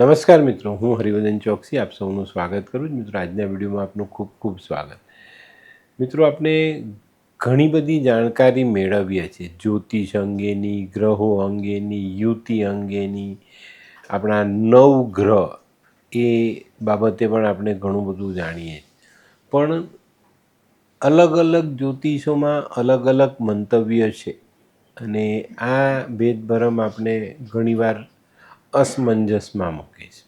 નમસ્કાર મિત્રો, હું હરિવર્ધન ચોકસી, આપ સૌનું સ્વાગત કરું છું. મિત્રો, આજના વિડીયોમાં આપનું ખૂબ ખૂબ સ્વાગત. મિત્રો આપણે ઘણી બધી જાણકારી મેળવીએ છીએ જ્યોતિષ અંગેની, ગ્રહો અંગેની, યુતિ અંગેની. આપણા નવ ગ્રહ, એ બાબતે પણ આપણે ઘણું બધું જાણીએ પણ અલગ અલગ જ્યોતિષોમાં અલગ અલગ મંતવ્ય છે. અને આ ભેદભરમ આપણે ઘણીવાર અસમંજસમાં મૂકે છે.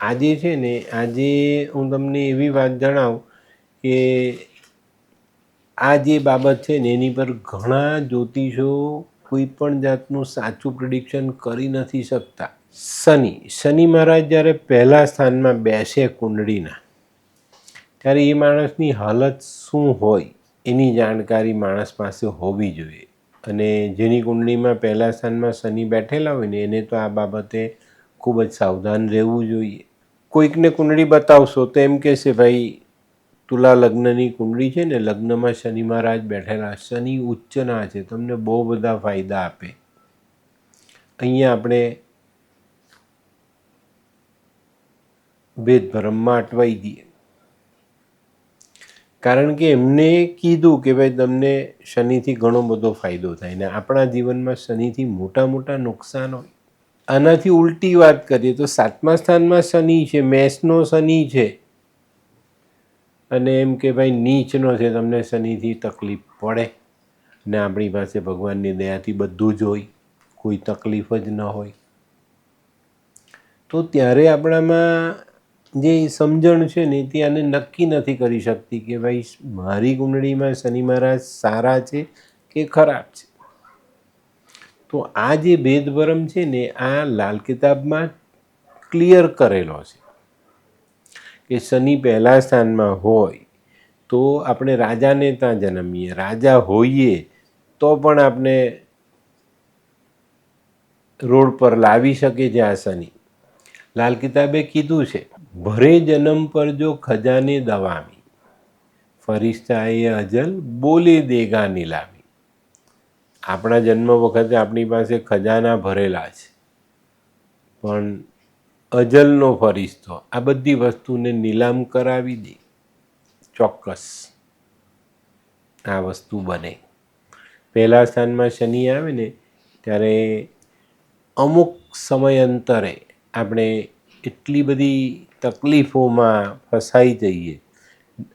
આજે છે ને, આજે હું તમને એવી વાત જણાવું કે આ જે બાબત છે ને, એની પર ઘણા જ્યોતિષો કોઈ પણ જાતનું સાચું પ્રિડિક્શન કરી નથી શકતા. શનિ શનિ મહારાજ જ્યારે પહેલા સ્થાનમાં બેસે કુંડળીના, ત્યારે એ માણસની હાલત શું હોય એની જાણકારી માણસ પાસે હોવી જોઈએ. અને જેની કુંડળીમાં પહેલા સ્થાનમાં શનિ બેઠેલા હોય ને, એને તો આ બાબતે ખૂબ જ સાવધાન રહેવું જોઈએ. કોઈકને કુંડળી બતાવશો તો એમ કહેશે, ભાઈ, તુલા લગ્નની કુંડળી છે ને, લગ્નમાં શનિ મહારાજ બેઠેલા, શનિ ઉચ્ચના છે, તમને બહુ બધા ફાયદા આપે. અહીંયા આપણે ભેદભરમમાં અટવાઈ દઈએ. કારણ કે એમને કીધું કે ભાઈ તમને શનિથી ઘણો બધો ફાયદો થાય ને આપણા જીવનમાં શનિથી મોટા મોટા નુકસાન હોય આનાથી ઉલટી વાત કરીએ તો સાતમા સ્થાનમાં શનિ છે, મેષનો શનિ છે. અને એમ કે ભાઈ નીચનો છે, તમને શનિથી તકલીફ પડે. ને આપણી પાસે ભગવાનની દયાથી બધું જ હોય, કોઈ તકલીફ જ ન હોય. તો ત્યારે આપણામાં જે સમજણ છે ને તે આને નક્કી નથી કરી શકતી કે ભાઈ મારી કુંડળીમાં શનિ મહારાજ સારા છે કે ખરાબ છે. તો આ જે ભેદભરમ છે ને આ લાલ કિતાબમાં ક્લિયર કરેલો છે કે શનિ પહેલા સ્થાનમાં હોય તો આપણે રાજાને ત્યાં જન્મીએ, રાજા હોઈએ તો પણ આપણે રોડ પર લાવી શકે છે આ શનિ. લાલ કિતાબે કીધું છે, ભરે જન્મ પર જો ખજાને દવામી ફરિશ્તાએ અજલ બોલે દેગા નીલામી આપણા જન્મ વખતે આપણી પાસે ખજાના ભરેલા છે, પણ અજલનો ફરિશ્તો આ બધી વસ્તુને નીલામ કરાવી દે, ચોક્કસ આ વસ્તુ બને. પહેલા સ્થાનમાં શનિ આવે ને, ત્યારે અમુક સમયાંતરે આપણે એટલી બધી તકલીફોમાં ફસાઈ જઈએ.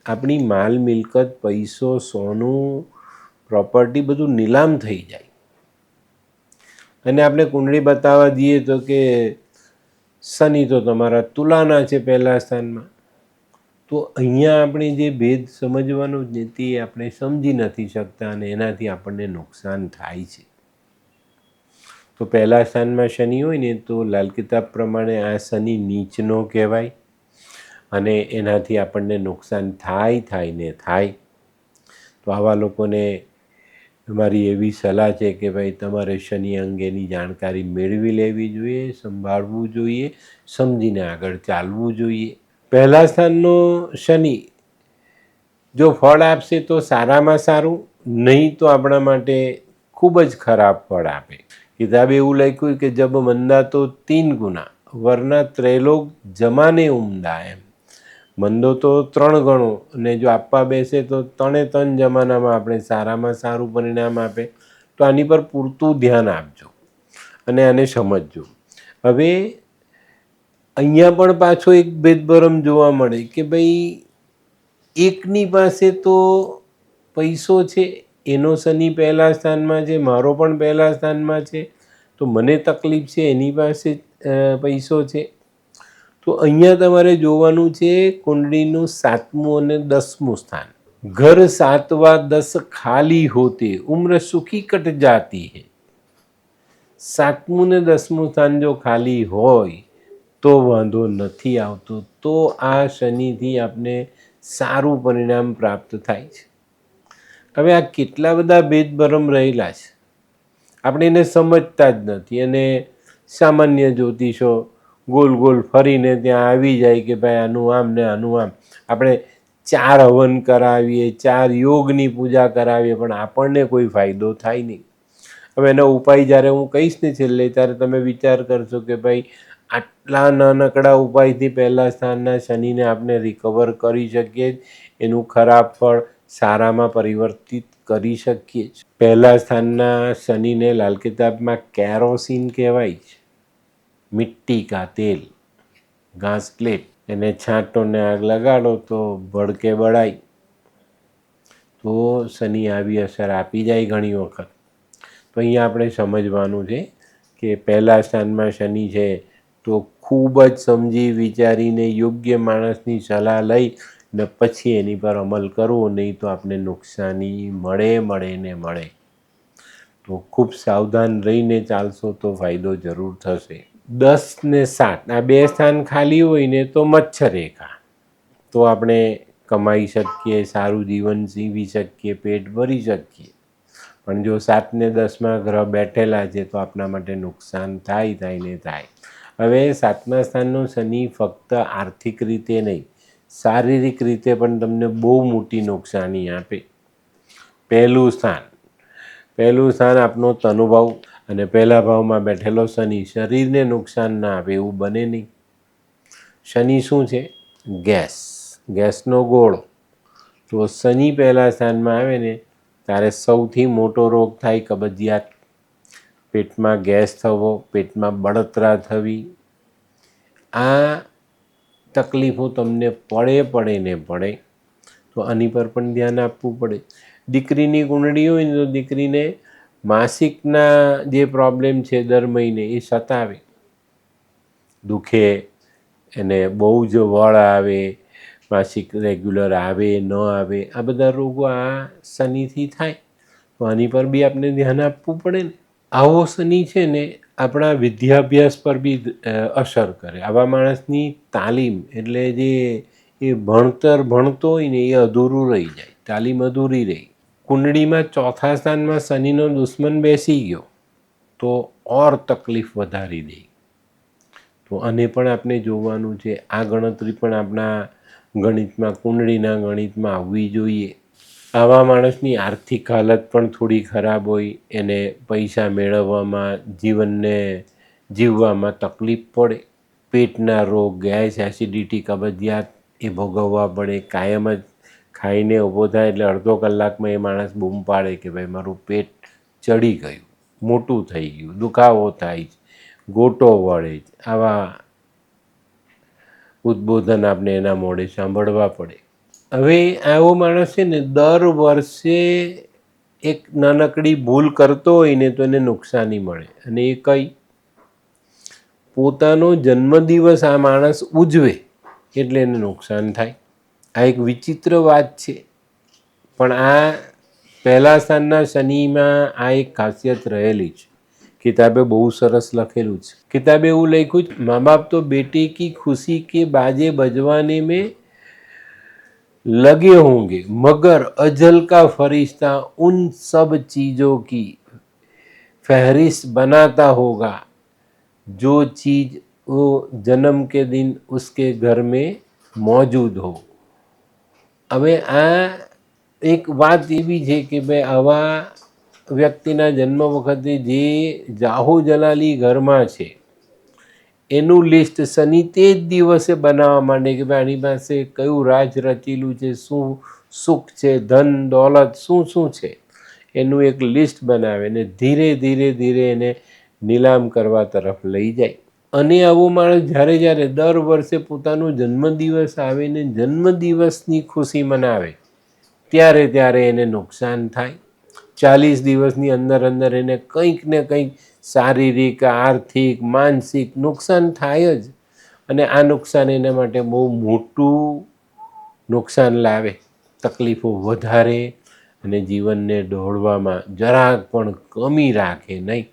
આપણી માલ, મિલકત, પૈસો, સોનું પ્રોપર્ટી બધું નીલામ થઈ જાય. અને આપણે કુંડળી બતાવવા દઈએ તો કે શનિ તો તમારા તુલાના છે પહેલા સ્થાનમાં. તો અહીંયા આપણે જે ભેદ સમજવાનો જ તે આપણે સમજી નથી શકતા અને એનાથી આપણને નુકસાન થાય છે. તો પહેલા સ્થાનમાં શનિ હોય ને, તો લાલ કિતાબ પ્રમાણે આ શનિ નીચનો કહેવાય અને એનાથી આપણને નુકસાન થાય થાય ને થાય. તો આવા લોકોને મારી એવી સલાહ છે કે ભાઈ, તમારે શનિ અંગેની જાણકારી મેળવી લેવી જોઈએ, સંભાળવું જોઈએ, સમજીને આગળ ચાલવું જોઈએ. પહેલા સ્થાનનો શનિ જો ફળ આપશે તો સારામાં સારું, નહીં તો આપણા માટે ખૂબ જ ખરાબ ફળ આપે. કિતાબે એવું લખ્યું કે જબ મંદા તો તીન ગુના, વરના ત્રૈલોક જમાને ઉમદા એમ. મંદો તો ત્રણ ગણો અને જો આપવા બેસે તો ત્રણે ત્રણ જમાનામાં આપણે સારામાં સારું પરિણામ આપે. તો આની પર પૂરતું ધ્યાન આપજો અને આને સમજજો. હવે અહીંયા પણ પાછો એક ભેદભરમ જોવા મળે કે ભાઈ એકની પાસે તો પૈસો છે, એનો શનિ પહેલા સ્થાનમાં છે, મારો પણ પહેલા સ્થાનમાં છે તો મને તકલીફ છે, એની પાસે પૈસો છે. તો અહીંયા તમારે જોવાનું છે કુંડળીનું સાતમું અને દસમું સ્થાન. ઘર સાતવા દસ ખાલી હોતે, ઉમ્ર સુખી કટ જાતી હે. સાતમું ને દસમું સ્થાન જો ખાલી હોય, તો વાંધો નથી આવતો. તો આ શનિથી આપને સારું પરિણામ પ્રાપ્ત થાય છે. હવે આ કેટલા બધા ભેદભરમ રહેલા છે? આપણે એને સમજતા જ નથી. અને સામાન્ય જ્યોતિષો ગોલ ગોલ ફરીને ત્યાં આવી જાય કે ભાઈ આનું આમ ને આનું આમ. આપણે ચાર હવન કરાવીએ, ચાર યોગની પૂજા કરાવીએ, પણ આપણને કોઈ ફાયદો થાય નહીં. હવે એનો ઉપાય જ્યારે હું કહીશ ને છેલ્લે, ત્યારે તમે વિચાર કરશો કે ભાઈ, આટલા નાનકડા ઉપાયથી પહેલાં સ્થાનના શનિને આપણે રિકવર કરી શકીએ એનું ખરાબ ફળ સારામાં પરિવર્તિત કરી શકીએ છીએ. પહેલા સ્થાનના શનિને લાલ કિતાબમાં કેરોસીન કહેવાય છે. મિટ્ટી કા તેલ, ઘાસ પ્લેટ, એને છાંટોને આગ લગાડો તો ભડકે બળાય. તો શનિ આવી અસર આપી જાય ઘણી વખત. તો અહીંયા આપણે સમજવાનું છે કે પહેલા સ્થાનમાં શનિ છે તો ખૂબ જ સમજી વિચારીને યોગ્ય માણસની સલાહ લઈ ને પછી એની પર અમલ કરવો, નહીં તો આપણે નુકસાની મળે મળે ને મળે. તો ખૂબ સાવધાન રહીને ચાલશો તો ફાયદો જરૂર થશે. દસ ને સાત, આ બે સ્થાન ખાલી હોય ને તો મચ્છરેખા. તો આપણે કમાઈ શકીએ, સારું જીવન જીવી શકીએ, પેટ ભરી શકીએ. પણ જો સાત ને દસમાં ગ્રહ બેઠેલા છે તો આપણા માટે નુકસાન થાય થાય ને થાય. હવે સાતમા સ્થાનનો શનિ ફક્ત આર્થિક રીતે નહીં શારીરિક રીતે પણ તમને બહુ મોટી નુકસાની આપે. પહેલું સ્થાન. પહેલું સ્થાન આપનો તનુભાવ અને પહેલા ભાવમાં બેઠેલો શનિ. શરીરને નુકસાન ના આપે એવું બને નહીં. શનિ શું છે? ગેસ. ગેસનો ગોળો. તો શનિ પહેલા સ્થાનમાં આવે ને, ત્યારે સૌથી મોટો રોગ થાય કબજિયાત. પેટમાં ગેસ થવો, પેટમાં બળતરા થવી. આ તકલીફો તમને પડે પડે ને પડે, તો આની પર પણ ધ્યાન આપવું પડે. દીકરીની કુંડળી હોય ને તો દીકરીને માસિકના જે પ્રોબ્લેમ છે દર મહિને એ સતાવે. દુખે, એને બહુ જ વળ આવે, માસિક રેગ્યુલર આવે, ન આવે, આ બધા રોગો આ શનિથી થાય. તો આની પર બી આપણે ધ્યાન આપવું પડે ને. આવો શનિ છે ને આપણા વિદ્યાભ્યાસ પર બી અસર કરે. આવા માણસની તાલીમ એટલે જે એ ભણતર ભણતો હોય ને એ અધૂરું રહી જાય. તાલીમ અધૂરી રહી. કુંડળીમાં ચોથા સ્થાનમાં શનિનો દુશ્મન બેસી ગયો, તો ઓર તકલીફ વધારી દે. તો આને પણ આપણે જોવાનું છે, આ ગણતરી પણ આપણા ગણિતમાં, કુંડળીના ગણિતમાં આવવી જોઈએ. આવા માણસની આર્થિક હાલત પણ થોડી ખરાબ હોય, એને પૈસા મેળવવામાં, જીવનને જીવવામાં તકલીફ પડે. પેટના રોગ, ગેસ, એસિડિટી, કબજિયાત એ ભોગવવા પડે. કાયમ જ ખાઈને ઊભો થાય એટલે અડધો કલાકમાં એ માણસ બૂમ પાડે કે ભાઈ, મારું પેટ ચડી ગયું, મોટું થઈ ગયું, દુખાવો થાય છે, ગોટો વળે છે. આવા ઉદ્બોધન આપણે એના મોઢે સાંભળવા પડે. હવે આવો માણસ છે ને દર વર્ષે એક નાનકડી ભૂલ કરતો હોય ને તો એને નુકસાની મળે. અને એ કઈ? પોતાનો જન્મદિવસ આ માણસ ઉજવે એટલે એને નુકસાન થાય. આ એક વિચિત્ર વાત છે. પણ આ પહેલા સ્થાનના શનિમાં આ એક ખાસિયત રહેલી છે. કિતાબે બહુ સરસ લખેલું છે. કિતાબે એવું લખ્યું છે, મા બાપ તો બેટી કી ખુશી કે બાજે બજવાને મેં लगे होंगे मगर अजल का फरिश्ता उन सब चीज़ों की फहरिस्त बनाता होगा जो चीज़ वो जन्म के दिन उसके घर में मौजूद हो હવે આ એક વાત એવી છે કે ભાઈ આવા વ્યક્તિના જન્મ વખતે જે જાહો જલાલી ઘરમાં છે એનું લિસ્ટ શનિ તે જ દિવસે બનાવવા માંડે કે ભાઈ આની પાસે કયું રાજ રચેલું છે, શું સુખ છે, ધન, દોલત, શું શું છે? એનું એક લિસ્ટ બનાવે ને ધીરે ધીરે ધીરે એને નીલામ કરવા તરફ લઈ જાય. અને આવો માણસ જ્યારે જ્યારે દર વર્ષે પોતાનો જન્મદિવસ આવે ને જન્મદિવસની ખુશી મનાવે, ત્યારે ત્યારે એને નુકસાન થાય. ચાલીસ દિવસની અંદર અંદર એને કંઈક ને કંઈક શારીરિક, આર્થિક, માનસિક નુકસાન થાય જ. અને આ નુકસાન એના માટે બહુ મોટું નુકસાન લાવે. તકલીફો વધારે અને જીવનને દોડવામાં જરાક પણ કમી રાખે નહીં.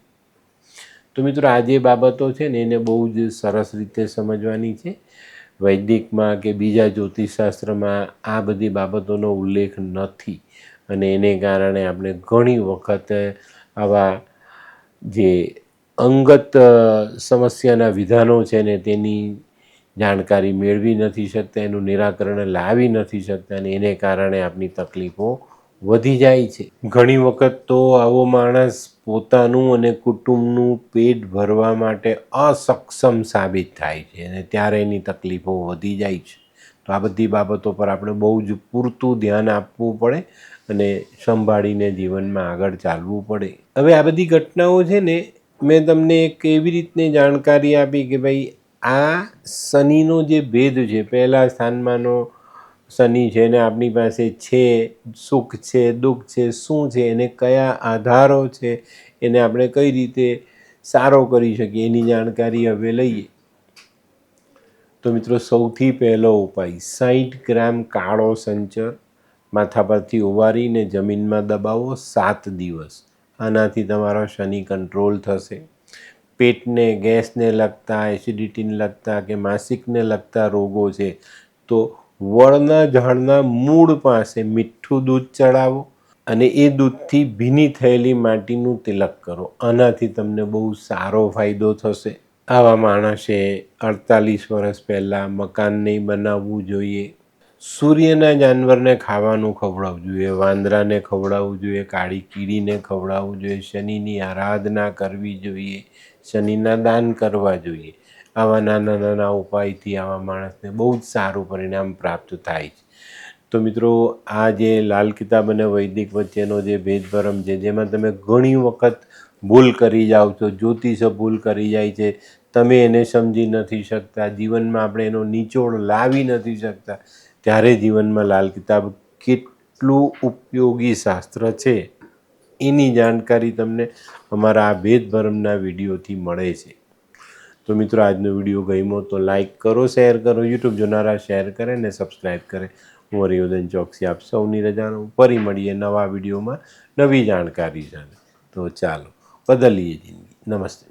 તો મિત્રો, આ જે બાબતો છે ને, એને બહુ જ સરસ રીતે સમજવાની છે. વૈદિકમાં કે બીજા જ્યોતિષશાસ્ત્રમાં આ બધી બાબતોનો ઉલ્લેખ નથી. અને એને કારણે આપણે ઘણી વખત આવા જે અંગત સમસ્યાના વિધાનો છે ને તેની જાણકારી મેળવી નથી શકતા, એનું નિરાકરણ લાવી નથી શકતા અને એને કારણે આપણી તકલીફો વધી જાય છે. ઘણી વખત તો આવો માણસ પોતાનું અને કુટુંબનું પેટ ભરવા માટે અસક્ષમ સાબિત થાય છે અને ત્યારે એની તકલીફો વધી જાય છે. તો આ બધી બાબતો પર આપણે બહુ જ પૂરતું ધ્યાન આપવું પડે અને સંભાળીને જીવનમાં આગળ ચાલવું પડે. હવે આ બધી ઘટનાઓ છે ને, મેં તમને એક એવી રીતની જાણકારી આપી કે ભાઈ, આ શનિનો જે ભેદ છે, પહેલા સ્થાનમાંનો શનિ છે ને, આપણી પાસે છે, સુખ છે, દુઃખ છે, શું છે, એને કયા આધારો છે, એને આપણે કઈ રીતે સારો કરી શકીએ, એની જાણકારી હવે લઈએ. તો મિત્રો, સૌથી પહેલો ઉપાય સાઠ ગ્રામ કાળો સંચર. માથા પરથી ઉવારીને જમીનમાં દબાવો સાત દિવસ. આનાથી તમારો શનિ કંટ્રોલ થશે. પેટને, ગેસને લગતા, એસિડિટીને લગતા કે માસિકને લગતા રોગો છે, તો વળના ઝાડના મૂળ પાસે મીઠું દૂધ ચડાવો અને એ દૂધથી ભીની થયેલી માટીનું તિલક કરો. આનાથી તમને બહુ સારો ફાયદો થશે. આવા માણસે અડતાલીસ વર્ષ પહેલાં મકાન નહીં બનાવવું જોઈએ. સૂર્યના જાનવરને ખાવાનું ખવડાવવું જોઈએ, વાંદરાને ખવડાવવું જોઈએ, કાળી કીડીને ખવડાવવું જોઈએ, શનિની આરાધના કરવી જોઈએ, શનિના દાન કરવા જોઈએ. આવા નાના નાના ઉપાયથી આવા માણસને બહુ જ સારું પરિણામ પ્રાપ્ત થાય છે. તો મિત્રો, આ જે લાલ કિતાબ અને વૈદિક વચ્ચેનો જે ભેદભરમ છે, જેમાં તમે ઘણી વખત ભૂલ કરી જાઓ છો, જ્યોતિષ ભૂલ કરી જાય છે, તમે એને સમજી નથી શકતા, જીવનમાં આપણે એનો નિચોડ લાવી નથી શકતા ત્યારે જીવનમાં લાલ કિતાબ કેટલું ઉપયોગી શાસ્ત્ર છે, એની જાણકારી તમને અમારા આ ભેદભરમના વિડીયોથી મળે છે. તો મિત્રો, આજનો વીડિયો ગમ્યો તો લાઇક કરો, શેર કરો, યુટ્યુબ જોનારા શેર કરે ને સબસ્ક્રાઈબ કરે. હું હરિયોદન ચોકસી આપ સૌની રજાનો ફરી મળીએ નવા વિડીયોમાં નવી જાણકારી સાથે. તો ચાલો, બદલીએ જિંદગી. નમસ્તે.